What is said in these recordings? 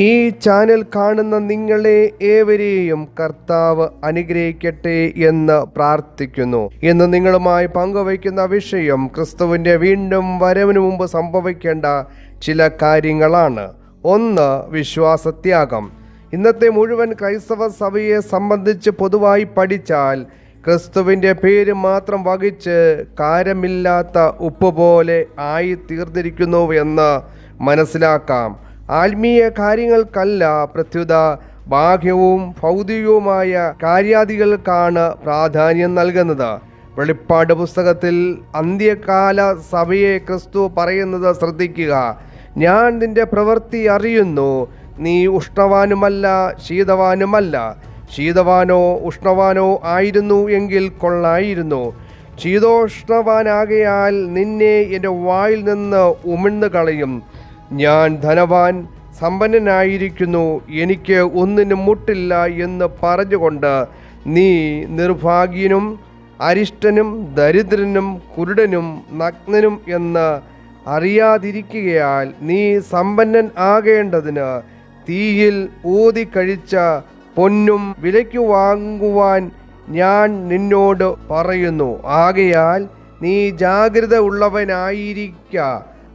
ഈ ചാനൽ കാണുന്ന നിങ്ങളെ ഏവരെയും കർത്താവ് അനുഗ്രഹിക്കട്ടെ എന്ന് പ്രാർത്ഥിക്കുന്നു. ഇന്ന് നിങ്ങളുമായി പങ്കുവയ്ക്കുന്ന വിഷയം ക്രിസ്തുവിന്റെ വീണ്ടും വരവിന് മുമ്പ് സംഭവിക്കേണ്ട ചില കാര്യങ്ങളാണ്. ഒന്ന് വിശ്വാസത്യാഗം. ഇന്നത്തെ മുഴുവൻ ക്രൈസ്തവ സഭയെ സംബന്ധിച്ച് പൊതുവായി പഠിച്ചാൽ ക്രിസ്തുവിന്റെ പേര് മാത്രം വഹിച്ച് കാരമില്ലാത്ത ഉപ്പ് പോലെ ആയി തീർന്നിരിക്കുന്നു എന്ന് മനസ്സിലാക്കാം. ആത്മീയ കാര്യങ്ങൾക്കല്ല പ്രത്യുത ബാഹ്യവും ഭൗതികവുമായ കാര്യാദികൾക്കാണ് പ്രാധാന്യം നൽകുന്നത്. വെളിപ്പാട് പുസ്തകത്തിൽ അന്ത്യകാല സഭയെ ക്രിസ്തു പറയുന്നത് ശ്രദ്ധിക്കുക. ഞാൻ നിന്റെ പ്രവൃത്തി അറിയുന്നു. നീ ഉഷ്ണവാനുമല്ല ശീതവാനുമല്ല. ശീതവാനോ ഉഷ്ണവാനോ ആയിരുന്നു എങ്കിൽ കൊള്ളായിരുന്നു. ശീതോഷ്ണവാനാകയാൽ നിന്നെ എന്റെ വായിൽ നിന്ന് ഉമിഴ്ന്നു കളയും ഞാൻ ധനവാൻ സമ്പന്നനായിരിക്കുന്നു എനിക്ക് ഒന്നിനും മുട്ടില്ല എന്ന് പറഞ്ഞുകൊണ്ട് നീ നിർഭാഗ്യനും അരിഷ്ടനും ദരിദ്രനും കുരുടനും നഗ്നനും എന്ന് അറിയാതിരിക്കുകയാൽ നീ സമ്പന്നൻ ആകേണ്ടതിന് തീയിൽ ഊതി കഴിച്ച പൊന്നും വിലയ്ക്ക് വാങ്ങുവാൻ ഞാൻ നിന്നോട് പറയുന്നു. ആകയാൽ നീ ജാഗ്രത ഉള്ളവനായിരിക്ക.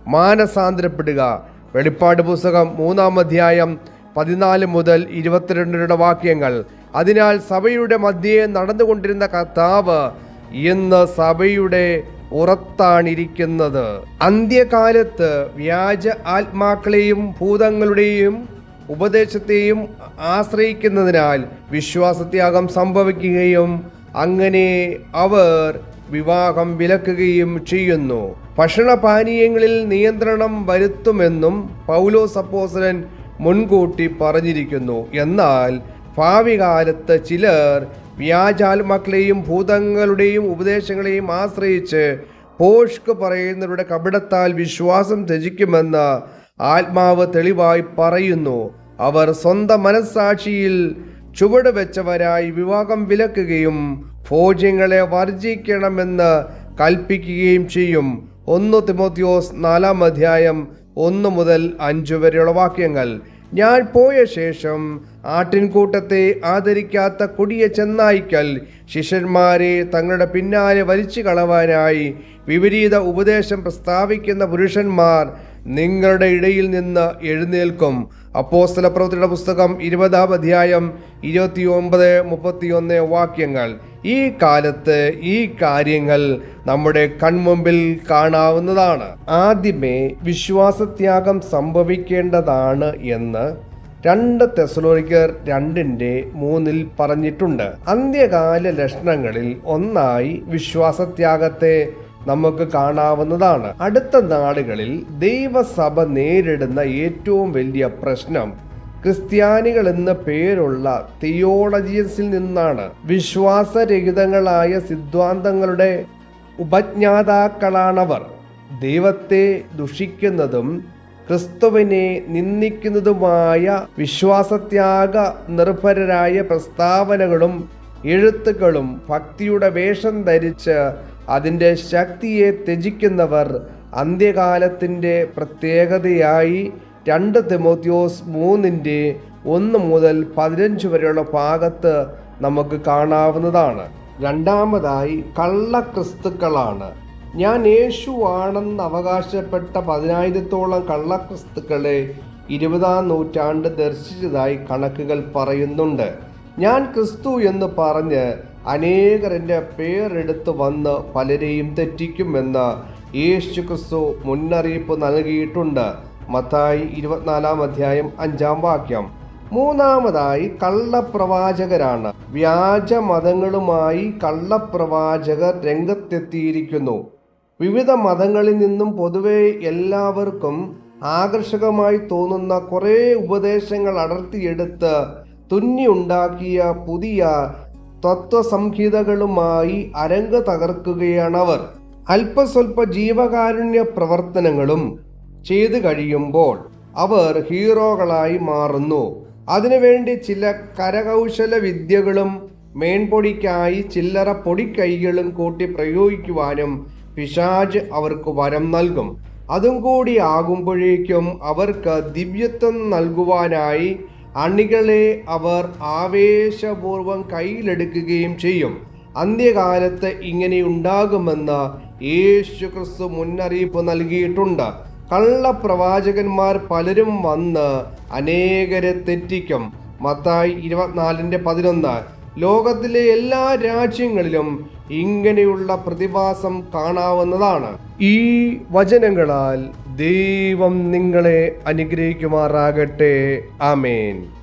മാനസാന്തരപ്പെടുക. വെളിപ്പാട് പുസ്തകം മൂന്നാം അധ്യായം പതിനാല് മുതൽ ഇരുപത്തിരണ്ടരുടെ വാക്യങ്ങൾ. അതിനാൽ സഭയുടെ മധ്യേ നടന്നുകൊണ്ടിരുന്ന കർത്താവ് ഇന്ന് സഭയുടെ ഉറത്താണിരിക്കുന്നത് അന്ത്യകാലത്ത് വ്യാജ ആത്മാക്കളെയും ഭൂതങ്ങളുടെയും ഉപദേശത്തെയും ആശ്രയിക്കുന്നതിനാൽ വിശ്വാസത്യാഗം സംഭവിക്കുകയും അങ്ങനെ അവർ വിവാഹം വിലക്കുകയും ചെയ്യുന്നു. ഭക്ഷണപാനീയങ്ങളിൽ നിയന്ത്രണം വരുത്തുമെന്നും പൗലോസ് അപ്പോസലൻ മുൻകൂട്ടി പറഞ്ഞിരിക്കുന്നു. എന്നാൽ ഭാവി കാലത്ത് ചിലർ വ്യാജാത്മാക്കളെയും ഭൂതങ്ങളുടെയും ഉപദേശങ്ങളെയും ആശ്രയിച്ച് പോഷ്ക്ക് പറയുന്നവരുടെ കപടത്താൽ വിശ്വാസം ത്യജിക്കുമെന്ന് ആത്മാവ് തെളിവായി പറയുന്നു. അവർ സ്വന്തം മനസ്സാക്ഷിയിൽ ചുവട് വെച്ചവരായി വിവാഹം വിലക്കുകയും ഭോജ്യങ്ങളെ വർജിക്കണമെന്ന് കൽപ്പിക്കുകയും ചെയ്യും. ഒന്ന് തിമോത്തിയോസ് നാലാം അധ്യായം ഒന്ന് മുതൽ അഞ്ച് വരെയുള്ള വാക്യങ്ങൾ. ഞാൻ പോയ ശേഷം ആട്ടിൻകൂട്ടത്തെ ആദരിക്കാത്ത കൊടിയ ചെന്നായ്ക്കൽ ശിഷ്യന്മാരെ തങ്ങളുടെ പിന്നാലെ വലിച്ചു കളവാനായി വിപരീത ഉപദേശം പ്രസ്താവിക്കുന്ന പുരുഷന്മാർ നിങ്ങളുടെ ഇടയിൽ നിന്ന് എഴുന്നേൽക്കും. അപ്പോസ്തല പ്രവൃത്തിയുടെ പുസ്തകം ഇരുപതാം അധ്യായം ഇരുപത്തി ഒമ്പത് മുപ്പത്തിയൊന്ന് വാക്യങ്ങൾ. ഈ കാലത്ത് ഈ കാര്യങ്ങൾ നമ്മുടെ കൺമുമ്പിൽ കാണാവുന്നതാണ്. ആദ്യമേ വിശ്വാസത്യാഗം സംഭവിക്കേണ്ടതാണ് എന്ന് രണ്ട് തെസലോറിക്കർ രണ്ടിന്റെ മൂന്നിൽ പറഞ്ഞിട്ടുണ്ട്. അന്ത്യകാല ലക്ഷണങ്ങളിൽ ഒന്നായി വിശ്വാസത്യാഗത്തെ നമുക്ക് കാണാവുന്നതാണ്. അടുത്ത നാടുകളിൽ ദൈവസഭ നേരിടുന്ന ഏറ്റവും വലിയ പ്രശ്നം ക്രിസ്ത്യാനികൾ എന്ന പേരുള്ള തിയോളജിയസിൽ നിന്നാണ്. വിശ്വാസരഹിതങ്ങളായ സിദ്ധാന്തങ്ങളുടെ ഉപജ്ഞാതാക്കളാണവർ. ദൈവത്തെ ദുഷിക്കുന്നതും ക്രിസ്തുവിനെ നിന്ദിക്കുന്നതുമായ വിശ്വാസത്യാഗ നിർഭരരായ പ്രസ്താവനകളും എഴുത്തുകളും ഭക്തിയുടെ വേഷം ധരിച്ച് അതിന്റെ ശക്തിയെ ത്യജിക്കുന്നവർ അന്ത്യകാലത്തിന്റെ പ്രത്യേകതയായി രണ്ട് തെമോത്യോസ് മൂന്നിന്റെ ഒന്ന് മുതൽ പതിനഞ്ച് വരെയുള്ള ഭാഗത്ത് നമുക്ക് കാണാവുന്നതാണ്. രണ്ടാമതായി കള്ള ക്രിസ്തുക്കളാണ് ഞാൻ യേശു ആണെന്ന് അവകാശപ്പെട്ട പതിനായിരത്തോളം കള്ളക്രിസ്തുക്കളെ ഇരുപതാം നൂറ്റാണ്ട് ദർശിച്ചതായി കണക്കുകൾ പറയുന്നുണ്ട്. ഞാൻ ക്രിസ്തു എന്ന് പറഞ്ഞ് അനേകർ എന്റെ പേരെടുത്ത് വന്ന് പലരെയും തെറ്റിക്കുമെന്ന് യേശു ക്രിസ്തു മുന്നറിയിപ്പ് നൽകിയിട്ടുണ്ട്. മത്തായി ഇരുപത്തിനാലാം അധ്യായം അഞ്ചാം വാക്യം. മൂന്നാമതായി കള്ളപ്രവാചകരാണ്. വ്യാജ മതങ്ങളുമായി കള്ളപ്രവാചകർ രംഗത്തെത്തിയിരിക്കുന്നു. വിവിധ മതങ്ങളിൽ നിന്നും പൊതുവെ എല്ലാവർക്കും ആകർഷകമായി തോന്നുന്ന കുറേ ഉപദേശങ്ങൾ അടർത്തിയെടുത്ത് തുന്നി ഉണ്ടാക്കിയ പുതിയ തത്വസംഹിതകളുമായി അരങ്ങ് തകർക്കുകയാണവർ. അല്പസ്വല്പ ജീവകാരുണ്യ പ്രവർത്തനങ്ങളും ചെയ്തു കഴിയുമ്പോൾ അവർ ഹീറോകളായി മാറുന്നു. അതിനുവേണ്ടി ചില കരകൗശല വിദ്യകളും മേൻപൊടിക്കായി ചില്ലറ പൊടിക്കൈകളും കൂട്ടി പ്രയോഗിക്കുവാനും പിശാജ് അവർക്ക് വരം നൽകും. അതും കൂടി ആകുമ്പോഴേക്കും അവർക്ക് ദിവ്യത്വം നൽകുവാനായി അണികളെ അവർ ആവേശപൂർവം കയ്യിലെടുക്കുകയും ചെയ്യും. അന്ത്യകാലത്ത് ഇങ്ങനെ ഉണ്ടാകുമെന്ന് യേശു ക്രിസ്തു മുന്നറിയിപ്പ് നൽകിയിട്ടുണ്ട്. കള്ളപ്രവാചകന്മാർ പലരും വന്ന് അനേകരെ തെറ്റിക്കും. മത്തായി ഇരുപത്തിനാലിന്റെ പതിനൊന്ന്. ലോകത്തിലെ എല്ലാ രാജ്യങ്ങളിലും ഇങ്ങനെയുള്ള പ്രതിഭാസം കാണാവുന്നതാണ്. ഈ വചനങ്ങളാൽ ദൈവം നിങ്ങളെ അനുഗ്രഹിക്കുമാറാകട്ടെ. ആമേൻ.